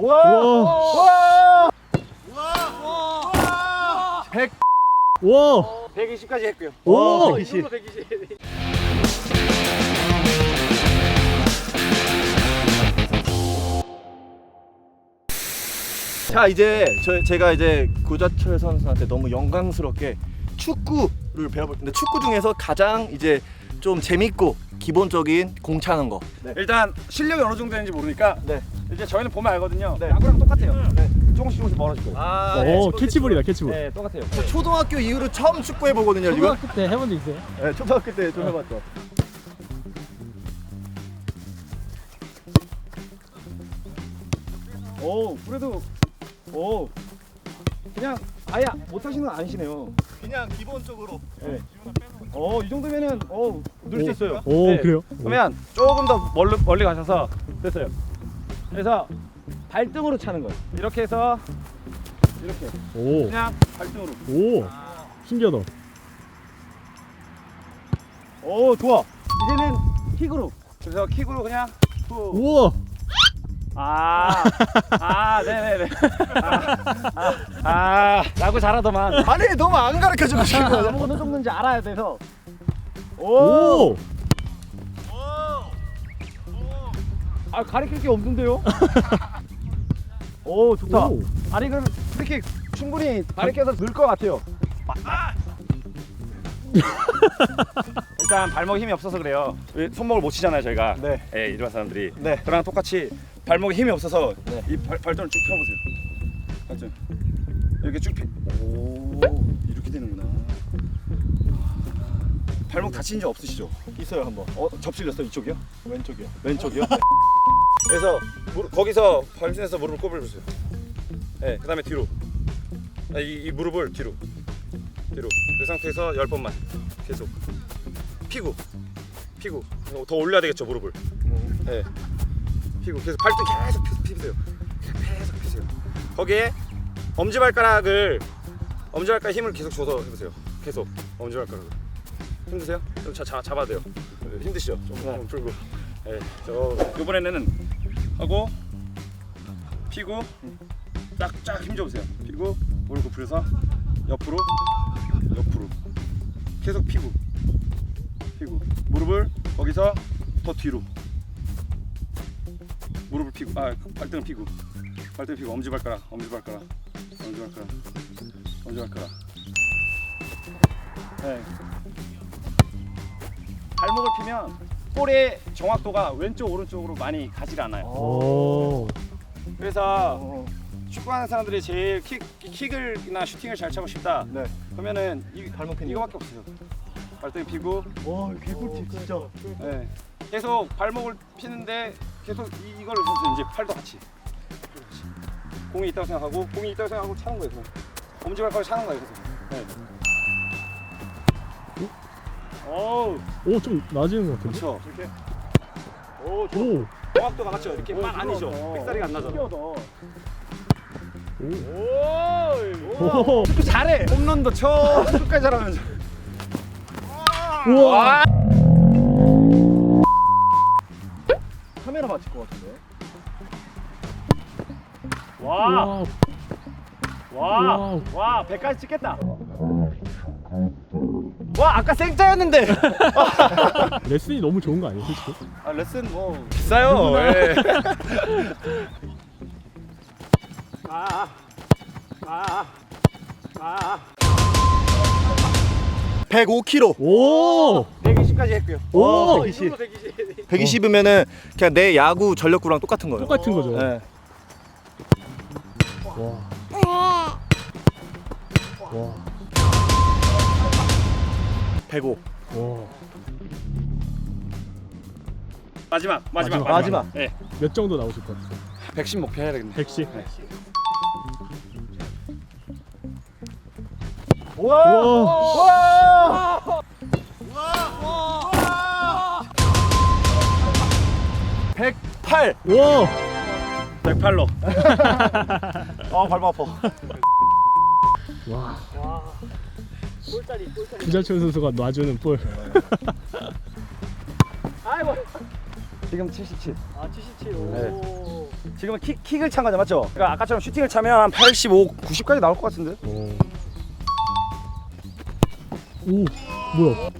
와. 와. 100. 와. 120까지 했고요. 오. 120. 자 이제 저 제가 이제 고자철 선수한테 너무 영광스럽게 축구를 배워볼 텐데 축구 중에서 가장 이제 좀 재밌고 기본적인 공 차는 거. 일단 실력이 어느 정도 되는지 모르니까 네. 이제 저희는 보면 알거든요. 네. 야구랑 똑같아요. 네. 조금씩 조금씩 멀어질 거예요. 아, 오, 캐치볼이다, 캐치볼. 네, 똑같아요. 저 초등학교 이후로 처음 축구 해 보거든요 지금. 초등학교 때 해본 적 있어요? 네, 초등학교 때 좀 해봤죠. 오, 그래도 오 그냥 아예 못 하시는 건 아니시네요. 그냥 기본적으로. 네. 어, 이 정도면은 어, 있어요. 오, 네. 그래요? 그러면 조금 더 멀리, 멀리 가셔서 됐어요. 그래서 발등으로 차는 거예요. 이렇게 해서 이렇게 오. 그냥 발등으로. 오. 신기하다. 오, 좋아. 이제는 킥으로. 그래서 킥으로 그냥 후. 우와. 아, 아, 네네네. 아, 아, 아, 야구 잘하더만. 아니 너무 안 가르쳐주고 싶은. 아무거나 줬는지 알아야 돼서. 오. 아, 가리킬 게 없는데요? 오, 좋다. 오. 아니, 그럼 프리킥 충분히 가리켜서 넣을 것 같아요. 일단 발목에 힘이 없어서 그래요. 왜 손목을 못 치잖아요, 저희가. 네. 예, 일반 사람들이. 네. 저랑 똑같이 발목에 힘이 없어서 네. 이 발, 발등을 쭉 펴보세요. 발등. 이렇게 쭉 펴. 오, 이렇게 되는구나. 발목 다친 적 없으시죠? 있어요 한번. 어, 접질렸어 이쪽이요? 왼쪽이요. 왼쪽이요? 그래서 무릎, 거기서 발신해서 무릎을 꼽아주세요. 네, 그다음에 뒤로. 아, 이, 이 무릎을 뒤로. 뒤로. 그 상태에서 열 번만 계속. 피고. 피고. 어, 더 올려야 되겠죠 무릎을. 네. 피고. 계속 발등 계속 피, 피세요. 계속 피세요. 거기에 엄지발가락을 엄지발가락 힘을 계속 줘서 해보세요. 계속 엄지발가락을. 힘드세요? 좀 자, 자, 잡아야 돼요. 네, 힘드시죠? 좀, 좀 풀고. 네, 저 이번에는 하고 피고 쫙쫙 힘 줘보세요. 피고 무릎 굽혀서 옆으로 옆으로. 계속 피고 피고. 무릎을 거기서 더 뒤로. 무릎을 피고 아 발등을 피고. 발등 피고. 엄지발가락 엄지발가락 엄지발가락 엄지발가락. 네. 발목을 피면 볼의 정확도가 왼쪽 오른쪽으로 많이 가지 않아요. 오. 그래서 어. 축구하는 사람들이 제일 킥, 킥을이나 슈팅을 잘 차고 싶다. 네. 그러면은 이, 발목 피는 이거밖에 없어요. 발등 피고 와 개꿀팁 진짜. 네. 계속 발목을 피는데 계속 이, 이걸 해서 이제 팔도 같이. 공이 있다고 생각하고 공이 있다고 생각하고 차는 거예요. 그냥. 엄지발가락 차는 거예요. 그래서. 네. 어우, 오, 좀 나아지는 것 같은데? 그렇죠. 이렇게. 오, 좋아. 오. 정확도가 맞죠? 이렇게 막 아니죠? 삑사리가 안 나죠? 오. 오. 축구 잘해. 홈런도 쳐. 끝까지 잘하면서. 우와. 카메라 맞을 것 같은데. 와, 와. 와. 와, 100까지 찍겠다. 와, 아까 생짜였는데. 레슨이 너무 좋은 거 아니에요, 솔직히? 아, 레슨 뭐 비싸요. 예. 아, 아, 아, 105kg. 오. 120까지 했고요. 오. 120. 120. 120이면은 그냥 내 야구 전력구랑 똑같은 거예요. 똑같은 거죠. 네. 와. 와. 105. 와. 마지막, 마지막, 마지막. 마지막. 네, 몇 정도 나오실 것 같아요? 110 목표 해야 되겠네. 110. 와. 와. 와. 108. 와. 108로. 아 발목 아파. 와. 구자철 선수가 놔주는 볼. 아이고. 지금 77. 아 77. 오. 지금은 킥, 킥을 찬 거죠, 맞죠? 그러니까 아까처럼 슈팅을 차면 한 85, 90까지 나올 것 같은데. 오. 오 뭐야?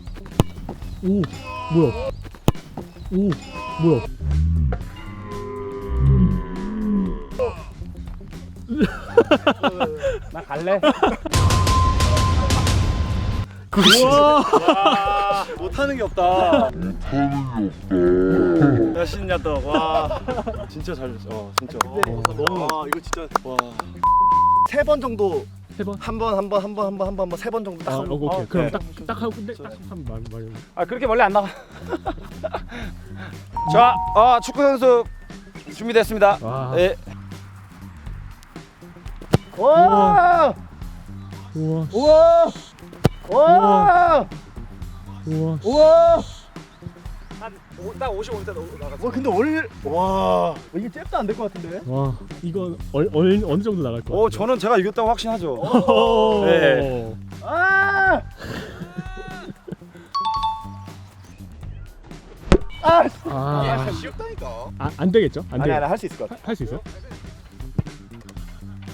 오 뭐야? 오 뭐야? 나 갈래? 우와. 못하는 게 없다. 몇십년 더. 와. 진짜 잘했어. 어, 진짜. 너무- 와 이거 진짜 와. 세 번 정도 세 번. 한 번 한 번 한 번 한 번 한번세번 정도 딱 아 하고. 오케이. 어, 그럼 네. 딱 딱 하고 근데 딱한 말. 아, 그렇게 멀리 안 나가. 자, 아, 축구 선수 준비됐습니다. 와. 예. 와! 우와. 우와! 와! 우와. 우와! 딱 55m 나가. 와 근데 월 와, 이게 잽도 안 될 것 같은데. 와. 이건 얼, 얼 어느 정도 나갈 것 오, 같아요? 저는 제가 이겼다고 확신하죠. 오. 네. 아! 아! 아. 쉽다니까. 아, 안 되겠죠? 안 아니 돼. 아니 할 수 있을 것 같아. 할수 있어요?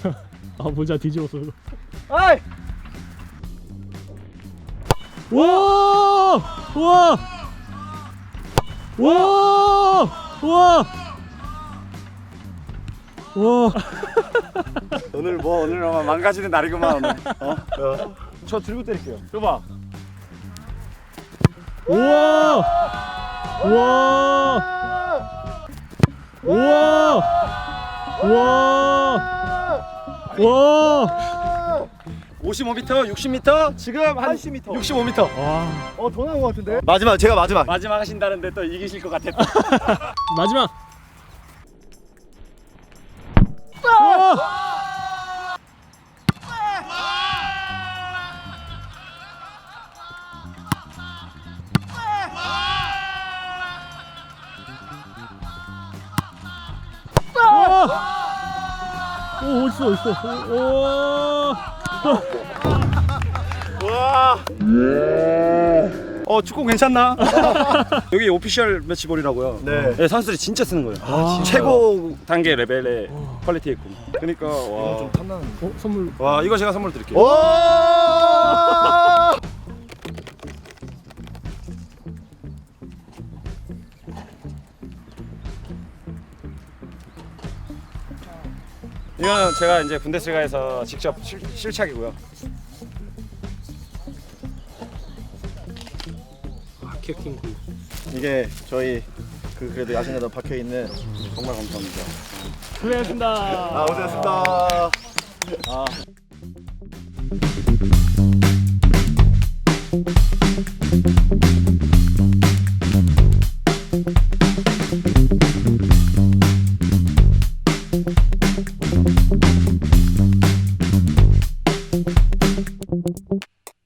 아 모자 뒤집어서 아이! 와! 와! 와! 와! 와! 오늘 뭐 오늘 아마 망가지는 날이구만 오늘. 어? 어. 저 들고 때릴게요. 줘봐. 와! 와! 와! 와! 와! 55m, 60m, 지금 한 80m. 65m. 와! 어, 더 나은 것 같은데. 마지막 제가 마지막. 마지막 하신다는데 또 이기실 것 같았다. 마지막. 오 어딨어 어딨어 오, 와. 어 축구 괜찮나? 여기 오피셜 매치볼이라고요. 네. 선수들이 진짜 쓰는 거예요. 아? 최고 단계 레벨의 퀄리티 있고. 그러니까 와. 좀 탐나는. 어 선물 와 이거 제가 선물 드릴게요. 와! 이거는 제가 이제 군대스리가에서 직접 실, 실착이고요. 캐킹 이게 저희 그 그래도 야생에다 박혀 있는 정말 감사합니다. 수고하셨습니다 아, 고생했습니다. 아.